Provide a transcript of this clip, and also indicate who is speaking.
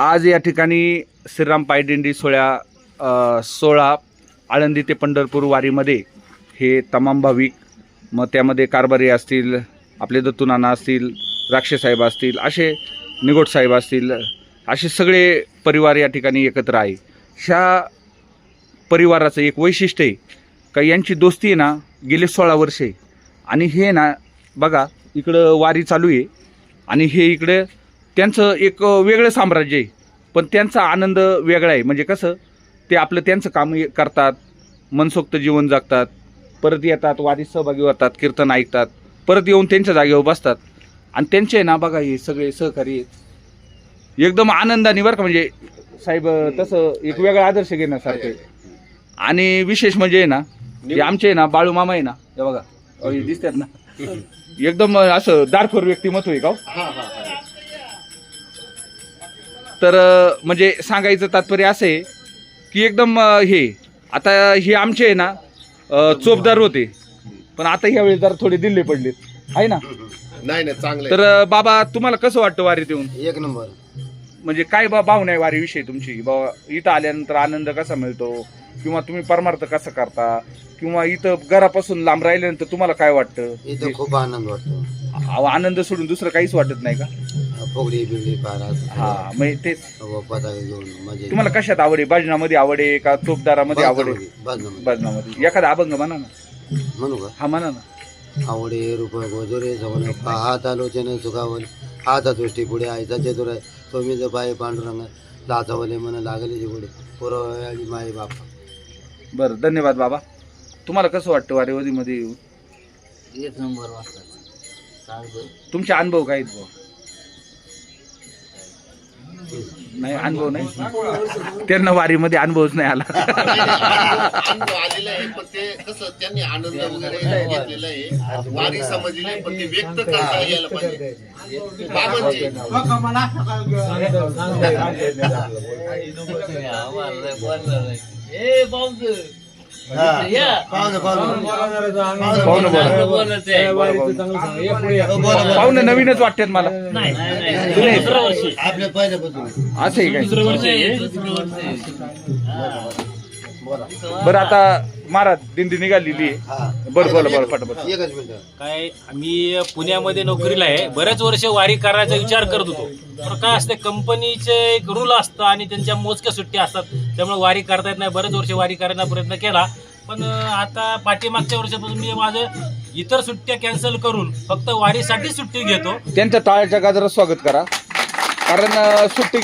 Speaker 1: आज या ठिकाणी श्रीराम पायदिंडी सोहळ्या सोळा आळंदी ते पंढरपूर वारीमध्ये हे तमाम भाविक मग त्यामध्ये कारभारी असतील आपले दत्तुनाना असतील राक्षसाहेब असतील असे निगोटसाहेब असतील असे सगळे परिवार या ठिकाणी एकत्र आहे. ह्या परिवाराचं एक वैशिष्ट्य आहे का यांची दोस्ती आहे ना गेले सोळा वर्षे. आणि हे ना बघा इकडं वारी चालू आहे. आणि हे इकडं त्यांचं एक वेगळं साम्राज्य आहे. पण त्यांचा आनंद वेगळा आहे. म्हणजे कसं ते आपलं त्यांचं काम करतात मनसोक्त जीवन जगतात परत येतात वारीत सहभागी होतात कीर्तन ऐकतात परत येऊन त्यांच्या जागेवर बसतात. आणि त्यांचे ना बघा हे सगळे सहकारी एकदम आनंदाने बरं का म्हणजे साहेब तसं एक वेगळा आदर्श घेण्यासारखं आणि विशेष म्हणजे ना हे आमचे ना बाळू मामा आहे ना हे बघा दिसतात ना. एकदम असं दारखोर व्यक्तिमत्व आहे का हो? तर म्हणजे सांगायचं तात्पर्य असं आहे की एकदम हे आता हे आमचे आहे ना चोपदार होते. पण आता ह्यावेळी जरा थोडे दिल्ले पडलेत. आहे ना?
Speaker 2: नाही नाही चांगलं.
Speaker 1: तर बाबा तुम्हाला कसं वाटतं वारीत येऊन?
Speaker 3: एक नंबर.
Speaker 1: म्हणजे काय बा भावना आहे वारीविषयी तुमची? बाबा इथं आल्यानंतर आनंद कसा मिळतो? किंवा तुम्ही परमार्थ कसा करता? किंवा इथं घरापासून लांब राहिल्यानंतर तुम्हाला काय वाटतं?
Speaker 3: इथं खूप आनंद वाटतो.
Speaker 1: अहो, आनंद सोडून दुसरं काहीच वाटत नाही का?
Speaker 3: फुगडी बिगडी
Speaker 1: हा
Speaker 3: पारा
Speaker 1: म्हणजे तेच.
Speaker 3: पताका घेऊन म्हणजे
Speaker 1: तुम्हाला कशात आवड आहे? भजनामध्ये आवड आहे का चोपदारामध्ये आवड आहे?
Speaker 3: बाजनामध्ये
Speaker 1: भजनामध्ये. एखादा अभंग म्हणा ना.
Speaker 3: म्हणू का?
Speaker 1: हा म्हणा ना.
Speaker 3: आवडे रूप गोजुरे सवण हात आलोचने सुखावल हात दृष्टी पुढे आयचा चेतुर तुम्ही जर पाय पांडुरंग. लाचावले मन लागले जे पुढे. पुरवळे माई बापा.
Speaker 1: बरं धन्यवाद बाबा. तुम्हाला कसं वाटतं वारेवरीमध्ये येऊन?
Speaker 4: एक नंबर वाजतात
Speaker 1: तुमचे अनुभव काय आहेत बुवा? नाही अनुभव नाही. त्यांना वारीमध्ये अनुभवच नाही आला.
Speaker 2: अनुभव आलेला आहे पण ते कसं त्यांनी आनंद वगैरे घेतलेला आहे. वारी समजली नाही पण ते व्यक्त करता यायला पाहिजे. बाबांची.
Speaker 3: पाहुणे
Speaker 1: नवीनच वाटतात मला.
Speaker 4: नाही नाही नाही. दुसरं वर्षी
Speaker 3: आपल्या पहिल्यापासून.
Speaker 1: असं आहे काय?
Speaker 4: दुसरं वर्ष आहे, दुसरं वर्ष आहे.
Speaker 1: बरं आता महाराज दिंडी निघालेली आहे.
Speaker 3: हा.
Speaker 1: बरं बोला बोला फटाफट
Speaker 3: एकच मिनिट.
Speaker 5: काय मी पुण्यामध्ये नोकरीला आहे. बऱ्याच वर्ष वारी करायचा विचार करत होतो. पण काय असते कंपनीचे एक रूल असतं आणि त्यांच्या मोजक्या सुट्ट्या असतात. त्यामुळे वारी करता येत नाही. बरेच वर्ष वारी करायचा प्रयत्न केला. पण आता पाठीमागच्या वर्षापासून मी माझं इतर सुट्ट्या कॅन्सल करून फक्त वारीसाठी सुट्टी घेतो.
Speaker 1: त्यांच्या टाळ्याच्या गाजरात स्वागत करा. कारण सुट्टी